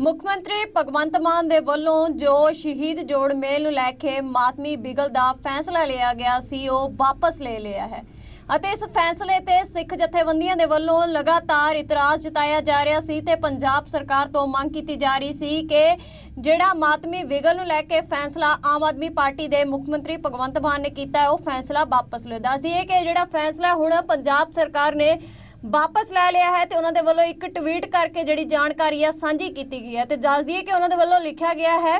ਮੁੱਖ ਮੰਤਰੀ ਭਗਵੰਤ ਮਾਨ ਦੇ ਵੱਲੋਂ ਜੋ ਸ਼ਹੀਦ ਜੋੜ ਮੇਲ ਨੂੰ ਲੈ ਕੇ ਮਾਤਮੀ ਬਿਗਲ ਦਾ ਫੈਸਲਾ ਲਿਆ ਗਿਆ ਸੀ, ਉਹ ਵਾਪਸ ਲੈ ਲਿਆ ਹੈ। ਅਤੇ ਇਸ ਫੈਸਲੇ ਤੇ ਸਿੱਖ ਜਥੇਬੰਦੀਆਂ ਦੇ ਵੱਲੋਂ ਲਗਾਤਾਰ ਇਤਰਾਜ਼ ਜਤਾਇਆ ਜਾ ਰਿਹਾ ਸੀ ਤੇ ਪੰਜਾਬ ਸਰਕਾਰ ਤੋਂ ਮੰਗ ਕੀਤੀ ਜਾ ਰਹੀ ਸੀ ਕਿ ਜਿਹੜਾ ਮਾਤਮੀ ਬਿਗਲ ਨੂੰ ਲੈ ਕੇ ਫੈਸਲਾ ਆਮ ਆਦਮੀ ਪਾਰਟੀ ਦੇ ਮੁੱਖ ਮੰਤਰੀ ਭਗਵੰਤ ਮਾਨ ਨੇ ਕੀਤਾ, ਉਹ ਫੈਸਲਾ ਵਾਪਸ ਲੈ ਦੱਸਦੀ ਹੈ ਕਿ ਜਿਹੜਾ ਫੈਸਲਾ ਹੁਣ ਪੰਜਾਬ ਸਰਕਾਰ ਨੇ ਵਾਪਸ ਲੈ ਲਿਆ ਹੈ ਤੇ ਉਹਨਾਂ ਦੇ ਵੱਲੋਂ ਇੱਕ ਟਵੀਟ ਕਰਕੇ ਜਿਹੜੀ ਜਾਣਕਾਰੀ ਆ ਸਾਂਝੀ ਕੀਤੀ ਗਈ ਹੈ ਤੇ ਦੱਸ ਦਈਏ ਕਿ ਉਹਨਾਂ ਦੇ ਵੱਲੋਂ ਲਿਖਿਆ ਗਿਆ ਹੈ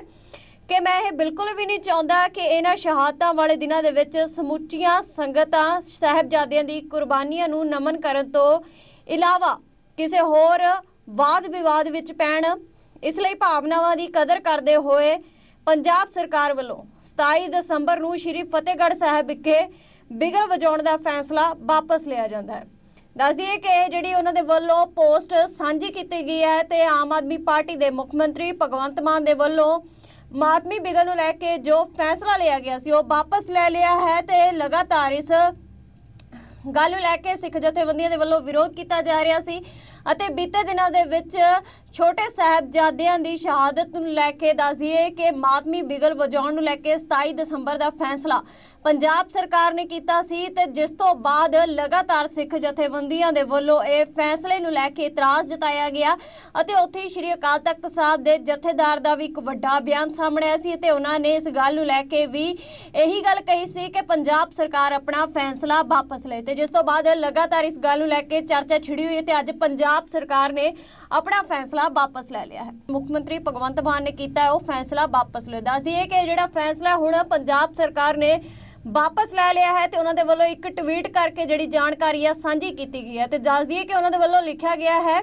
ਕਿ ਮੈਂ ਇਹ ਬਿਲਕੁਲ ਵੀ ਨਹੀਂ ਚਾਹੁੰਦਾ ਕਿ ਇਹਨਾਂ ਸ਼ਹਾਦਤਾਂ ਵਾਲੇ ਦਿਨਾਂ ਦੇ ਵਿੱਚ ਸਮੁੱਚੀਆਂ ਸੰਗਤਾਂ ਸਾਹਿਬਜ਼ਾਦਿਆਂ ਦੀ ਕੁਰਬਾਨੀਆਂ ਨੂੰ ਨਮਨ ਕਰਨ ਤੋਂ ਇਲਾਵਾ ਕਿਸੇ ਹੋਰ ਵਾਦ ਵਿਵਾਦ ਵਿੱਚ ਪੈਣ, ਇਸ ਲਈ ਭਾਵਨਾਵਾਂ ਦੀ ਕਦਰ ਕਰਦੇ ਹੋਏ ਪੰਜਾਬ ਸਰਕਾਰ ਵੱਲੋਂ 27 ਦਸੰਬਰ ਨੂੰ ਸ਼੍ਰੀ ਫਤਿਹਗੜ੍ਹ ਸਾਹਿਬ ਵਿਖੇ ਬਿਗਲ ਵਜਾਉਣ ਦਾ ਫੈਸਲਾ ਵਾਪਸ ਲਿਆ ਜਾਂਦਾ ਹੈ। ਦੱਸ ਦਈਏ ਕਿ ਇਹ ਜਿਹੜੀ ਉਹਨਾਂ ਦੇ ਵੱਲੋਂ ਪੋਸਟ ਸਾਂਝੀ ਕੀਤੀ ਗਈ ਹੈ ਤੇ ਆਮ ਆਦਮੀ ਪਾਰਟੀ ਦੇ ਮੁੱਖ ਮੰਤਰੀ ਭਗਵੰਤ ਮਾਨ ਦੇ ਵੱਲੋਂ ਮਾਤਮੀ ਬਿਗਲ ਨੂੰ ਲੈ ਕੇ ਜੋ ਫੈਸਲਾ ਲਿਆ ਗਿਆ ਸੀ, ਉਹ ਵਾਪਸ ਲੈ ਲਿਆ ਹੈ ਤੇ ਲਗਾਤਾਰ ਇਸ ਗੱਲ ਨੂੰ ਲੈ ਕੇ ਸਿੱਖ ਜਥੇਬੰਦੀਆਂ ਦੇ ਵੱਲੋਂ ਵਿਰੋਧ ਕੀਤਾ ਜਾ ਰਿਹਾ ਸੀ। ਅਤੇ ਬੀਤੇ ਦਿਨਾਂ ਦੇ ਵਿੱਚ ਛੋਟੇ ਸਾਹਿਬਜ਼ਾਦਿਆਂ ਦੀ ਸ਼ਹਾਦਤ ਨੂੰ ਲੈ ਕੇ ਦੱਸ ਦਈਏ ਕਿ ਮਾਤਮੀ ਬਿਗਲ ਵਜਾਉਣ ਨੂੰ ਲੈ ਕੇ 27 ਦਸੰਬਰ ਦਾ ਫੈਸਲਾ ਪੰਜਾਬ ਸਰਕਾਰ ਨੇ ਕੀਤਾ ਸੀ ਤੇ ਜਿਸ ਤੋਂ ਬਾਅਦ ਲਗਾਤਾਰ ਸਿੱਖ ਜਥੇਬੰਦੀਆਂ ਦੇ ਵੱਲੋਂ ਇਹ ਫੈਸਲੇ ਨੂੰ ਲੈ ਕੇ ਇਤਰਾਜ਼ ਜਤਾਇਆ ਗਿਆ ਅਤੇ ਉੱਥੇ ਸ਼੍ਰੀ ਅਕਾਲ ਤਖਤ ਸਾਹਿਬ ਦੇ ਜਥੇਦਾਰ ਦਾ ਵੀ ਇੱਕ ਵੱਡਾ ਬਿਆਨ ਸਾਹਮਣੇ ਆਇਆ ਸੀ ਤੇ ਉਹਨਾਂ ਨੇ ਇਸ ਗੱਲ ਨੂੰ ਲੈ ਕੇ ਵੀ ਇਹੀ ਗੱਲ ਕਹੀ ਸੀ ਕਿ ਪੰਜਾਬ ਸਰਕਾਰ ਆਪਣਾ ਫੈਸਲਾ ਵਾਪਸ ਲਏ ਤੇ ਜਿਸ ਤੋਂ ਬਾਅਦ ਲਗਾਤਾਰ ਇਸ ਗੱਲ ਨੂੰ ਲੈ ਕੇ ਚਰਚਾ ਛਿੜੀ ਹੋਈ ਹੈ ਤੇ ਅੱਜ ਪੰਜਾਬ ਸਰਕਾਰ ਨੇ ਆਪਣਾ ਫੈਸਲਾ ਵਾਪਸ ਲੈ ਲਿਆ ਹੈ। ਮੁੱਖ ਮੰਤਰੀ ਭਗਵੰਤ ਮਾਨ ਨੇ ਕੀਤਾ ਉਹ ਫੈਸਲਾ ਵਾਪਸ ਲੈ ਦੱਸ ਦਈਏ ਕਿ ਜਿਹੜਾ ਫੈਸਲਾ ਹੁਣ ਪੰਜਾਬ ਸਰਕਾਰ ਨੇ ਵਾਪਸ ਲੈ ਲਿਆ ਹੈ ਤੇ ਉਹਨਾਂ ਦੇ ਵੱਲੋਂ ਇੱਕ ਟਵੀਟ ਕਰਕੇ ਜਿਹੜੀ ਜਾਣਕਾਰੀ ਆ ਸਾਂਝੀ ਕੀਤੀ ਗਈ ਹੈ ਤੇ ਦੱਸ ਦਈਏ ਕਿ ਉਹਨਾਂ ਦੇ ਵੱਲੋਂ ਲਿਖਿਆ ਗਿਆ ਹੈ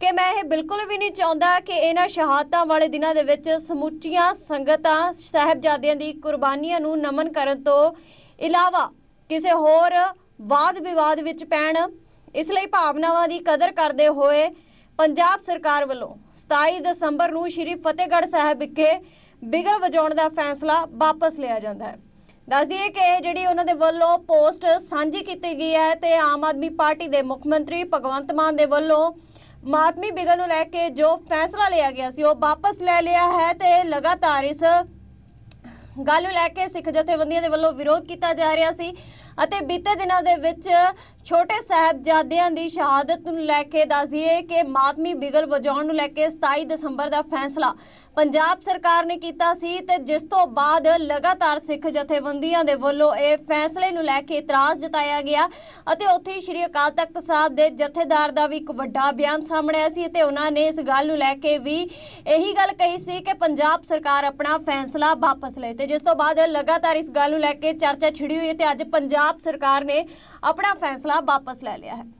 ਕਿ ਮੈਂ ਇਹ ਬਿਲਕੁਲ ਵੀ ਨਹੀਂ ਚਾਹੁੰਦਾ ਕਿ ਇਹਨਾਂ ਸ਼ਹਾਦਤਾਂ ਵਾਲੇ ਦਿਨਾਂ ਦੇ ਵਿੱਚ ਸਮੁੱਚੀਆਂ ਸੰਗਤਾਂ ਸਾਹਿਬਜ਼ਾਦਿਆਂ ਦੀ ਕੁਰਬਾਨੀਆਂ ਨੂੰ ਨਮਨ ਕਰਨ ਤੋਂ ਇਲਾਵਾ ਕਿਸੇ ਹੋਰ ਵਾਦ ਵਿਵਾਦ ਵਿੱਚ ਪੈਣ ਇਸ ਲਈ ਭਾਵਨਾਵਾਂ ਦੀ ਕਦਰ ਕਰਦੇ ਹੋਏ ਪੰਜਾਬ ਸਰਕਾਰ ਵੱਲੋਂ 27 ਦਸੰਬਰ ਨੂੰ ਸ਼੍ਰੀ ਫਤਿਹਗੜ੍ਹ ਸਾਹਿਬ ਵਿਖੇ ਬਿਗਲ ਵਜਾਉਣ ਦਾ ਫੈਸਲਾ ਵਾਪਸ ਲਿਆ ਜਾਂਦਾ ਹੈ। ਦੱਸ ਦਈਏ ਕਿ ਇਹ ਜਿਹੜੀ ਉਹਨਾਂ ਦੇ ਵੱਲੋਂ ਪੋਸਟ ਸਾਂਝੀ ਕੀਤੀ ਗਈ ਹੈ ਤੇ ਆਮ ਆਦਮੀ ਪਾਰਟੀ ਦੇ ਮੁੱਖ ਮੰਤਰੀ ਭਗਵੰਤ ਮਾਨ ਦੇ ਵੱਲੋਂ ਮਾਤਮੀ ਬਿਗਲ ਨੂੰ ਲੈ ਕੇ ਜੋ ਫੈਸਲਾ ਲਿਆ ਗਿਆ ਸੀ, ਉਹ ਵਾਪਸ ਲੈ ਲਿਆ ਹੈ ਤੇ ਲਗਾਤਾਰ ਇਸ ਗੱਲ ਨੂੰ ਲੈ ਕੇ ਸਿੱਖ ਜਥੇਬੰਦੀਆਂ ਦੇ ਵੱਲੋਂ ਵਿਰੋਧ ਕੀਤਾ ਜਾ ਰਿਹਾ ਸੀ। ਅਤੇ ਬੀਤੇ ਦਿਨਾਂ ਦੇ ਵਿੱਚ ਛੋਟੇ ਸਾਹਿਬਜ਼ਾਦਿਆਂ ਦੀ ਸ਼ਹਾਦਤ ਨੂੰ ਲੈ ਕੇ ਦੱਸ ਦਈਏ ਕਿ ਮਾਤਮੀ ਬਿਗਲ ਵਜਾਉਣ ਨੂੰ ਲੈ ਕੇ 27 ਦਸੰਬਰ ਦਾ ਫੈਸਲਾ ਪੰਜਾਬ ਸਰਕਾਰ ਨੇ ਕੀਤਾ ਸੀ ਤੇ ਜਿਸ ਤੋਂ ਬਾਅਦ ਲਗਾਤਾਰ ਸਿੱਖ ਜਥੇਬੰਦੀਆਂ ਦੇ ਵੱਲੋਂ ਇਹ ਫੈਸਲੇ ਨੂੰ ਲੈ ਕੇ ਇਤਰਾਜ਼ ਜਤਾਇਆ ਗਿਆ ਅਤੇ ਉੱਥੇ ਸ਼੍ਰੀ ਅਕਾਲ ਤਖਤ ਸਾਹਿਬ ਦੇ ਜਥੇਦਾਰ ਦਾ ਵੀ ਇੱਕ ਵੱਡਾ ਬਿਆਨ ਸਾਹਮਣੇ ਆਇਆ ਸੀ ਤੇ ਉਹਨਾਂ ਨੇ ਇਸ ਗੱਲ ਨੂੰ ਲੈ ਕੇ ਵੀ ਇਹੀ ਗੱਲ ਕਹੀ ਸੀ ਕਿ ਪੰਜਾਬ ਸਰਕਾਰ ਆਪਣਾ ਫੈਸਲਾ ਵਾਪਸ ਲਏ ਤੇ ਜਿਸ ਤੋਂ ਬਾਅਦ ਲਗਾਤਾਰ ਇਸ ਗੱਲ ਨੂੰ ਲੈ ਕੇ ਚਰਚਾ ਛਿੜੀ ਹੋਈ ਹੈ ਤੇ ਅੱਜ ਪੰਜਾਬ ਪੰਜਾਬ ਸਰਕਾਰ ਨੇ ਆਪਣਾ ਫੈਸਲਾ ਵਾਪਸ ਲੈ ਲਿਆ ਹੈ।